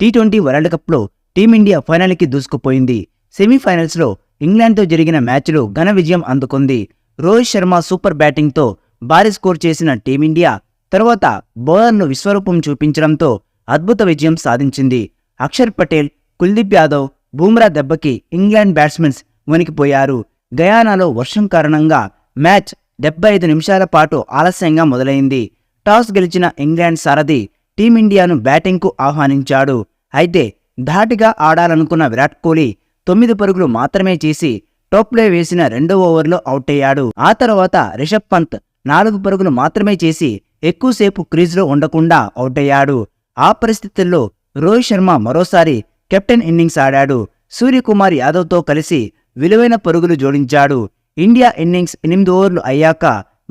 Tea twenty world కప్లో team India ఫైనల్కి దూసుకుపోయింది. సెమీఫైనల్స్లో ఇంగ్లాండ్తో జరిగిన మ్యాచ్లో ఘన విజయం అందుకుంది. రోహిత్ శర్మ సూపర్ బ్యాటింగ్తో భారీ స్కోర్ చేసిన టీమిండియా తర్వాత బౌలర్ను విశ్వరూపం చూపించడంతో అద్భుత విజయం సాధించింది. అక్షర్ పటేల్ కుల్దీప్ యాదవ్ బూమ్రా దెబ్బకి ఇంగ్లాండ్ బ్యాట్స్మెన్స్ వణికిపోయారు. గయానాలో వర్షం కారణంగా మ్యాచ్ డెబ్బై ఐదు నిమిషాల పాటు ఆలస్యంగా మొదలైంది. టాస్ గెలిచిన ఇంగ్లాండ్ సారథి టీమిండియాను బ్యాటింగ్కు ఆహ్వానించాడు. అయితే ధాటిగా ఆడాలనుకున్న విరాట్ కోహ్లీ తొమ్మిది పరుగులు మాత్రమే చేసి టాప్లో వేసిన రెండో ఓవర్లో అవుట్ అయ్యాడు ఆ తర్వాత రిషబ్ పంత్ నాలుగు పరుగులు మాత్రమే చేసి ఎక్కువసేపు క్రీజ్లో ఉండకుండా అవుట్ అయ్యాడు ఆ పరిస్థితుల్లో రోహిత్ శర్మ మరోసారి కెప్టెన్ ఇన్నింగ్స్ ఆడాడు. సూర్యకుమార్ యాదవ్తో కలిసి విలువైన పరుగులు జోడించాడు. ఇండియా ఇన్నింగ్స్ ఎనిమిది ఓవర్లు అయ్యాక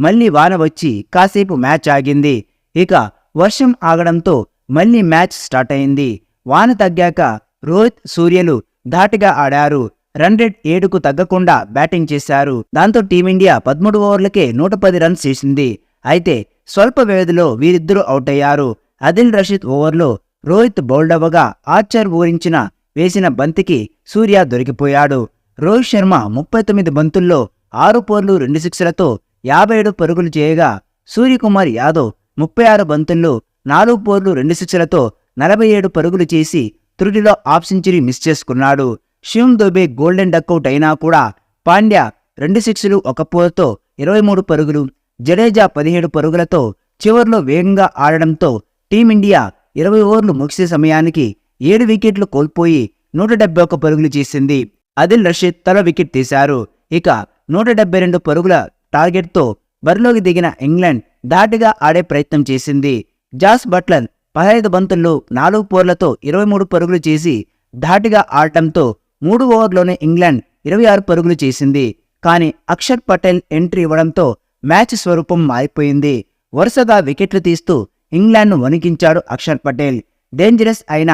మళ్ళీ వాన వచ్చి కాసేపు మ్యాచ్ ఆగింది. ఇక వర్షం ఆగడంతో మళ్ళీ మ్యాచ్ స్టార్ట్ అయింది. వాన తగ్గాక రోహిత్ సూర్యలు ధాటిగా ఆడారు. రన్ రేట్ ఏడుకు తగ్గకుండా బ్యాటింగ్ చేశారు. దాంతో టీమిండియా పదమూడు ఓవర్లకే నూట పది రన్స్ చేసింది. అయితే స్వల్ప వ్యవధిలో వీరిద్దరూ అవుట్ అయ్యారు అదిల్ రషీద్ ఓవర్లో రోహిత్ బౌల్డ్ అవ్వగా ఆర్చర్ ఊరించిన వేసిన బంతికి సూర్య దొరికిపోయాడు. రోహిత్ శర్మ ముప్పై తొమ్మిది బంతుల్లో ఆరు పోర్లు రెండు సిక్స్లతో యాభై ఏడు పరుగులు చేయగా సూర్యకుమార్ యాదవ్ ముప్పై ఆరు బంతుల్లో నాలుగు పోర్లు రెండు సిక్స్లతో నలభై ఏడు పరుగులు చేసి త్రుటిలో హాఫ్ సెంచరీ మిస్ చేసుకున్నాడు. శివం దుబే గోల్డెన్ డక్అవుట్ అయినా కూడా పాండ్యా రెండు సిక్స్లు ఒక పోర్తో ఇరవై మూడు పరుగులు జడేజా పదిహేడు పరుగులతో చివర్లో వేగంగా ఆడడంతో టీమిండియా ఇరవై ఓవర్లు ముగిసే సమయానికి ఏడు వికెట్లు కోల్పోయి నూట డెబ్బై ఒక్క పరుగులు చేసింది. అదిల్ రషీద్ తల వికెట్ తీశారు. ఇక నూట డెబ్బై రెండు పరుగుల టార్గెట్తో బరిలోకి దిగిన ఇంగ్లాండ్ దాటిగా ఆడే ప్రయత్నం చేసింది. జాస్ బట్లర్ పదహైదు బంతుల్లో నాలుగు పోర్లతో ఇరవై మూడు పరుగులు చేసి ధాటిగా ఆడటంతో మూడు ఓవర్లోనే ఇంగ్లాండ్ ఇరవై ఆరు పరుగులు చేసింది. కానీ అక్షర్ పటేల్ ఎంట్రీ ఇవ్వడంతో మ్యాచ్ స్వరూపం మారిపోయింది. వరుసగా వికెట్లు తీస్తూ ఇంగ్లాండ్ను వణికించాడు అక్షర్ పటేల్. డేంజరస్ అయిన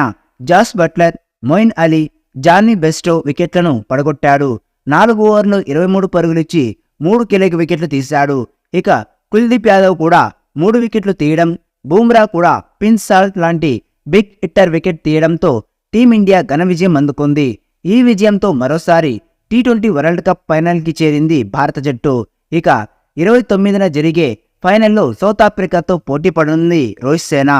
Jos Buttler Moeen Ali Jonny Bairstow వికెట్లను పడగొట్టాడు. నాలుగు ఓవర్లు ఇరవై మూడు పరుగులిచ్చి మూడు కీలక వికెట్లు తీశాడు. ఇక కుల్దీప్ యాదవ్ కూడా మూడు వికెట్లు తీయడం బూమ్రా కూడా పిన్ సాల్ట్ లాంటి బిగ్ హిట్టర్ వికెట్ తీయడంతో టీమిండియా ఘన విజయం అందుకుంది. ఈ విజయంతో మరోసారి టీ ట్వంటీ వరల్డ్ కప్ ఫైనల్కి చేరింది భారత జట్టు. ఇక ఇరవై తొమ్మిదిన జరిగే ఫైనల్లో సౌత్ ఆఫ్రికాతో పోటీ పడనుంది రోహిత్ సేన.